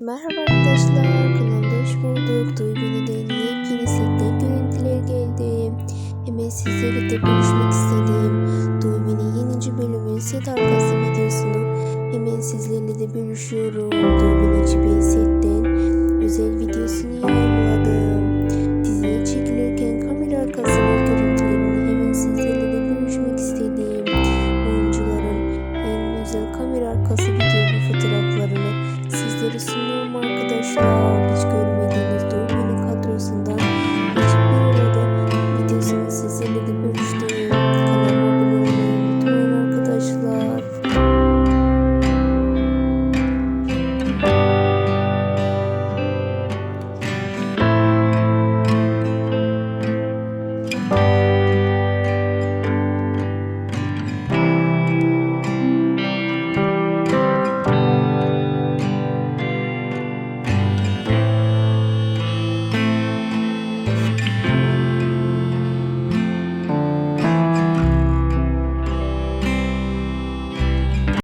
Merhaba arkadaşlar, kanalıma hoş bulduk. Duygu'nun yepyeni setten görüntüler geldi. Hemen sizlerle de görüşmek istedim. Duygu'nun yeni bölümün set arkası videosunu hemen sizlerle de bölüşüyorum. Duygu'nun setten özel videosunu yayınladım. Diziye çekilirken kamera arkasının görüntülerini hemen sizlerle de bölüşmek istedim. Oyuncuların en özel kamera arkası video fotoğraflarını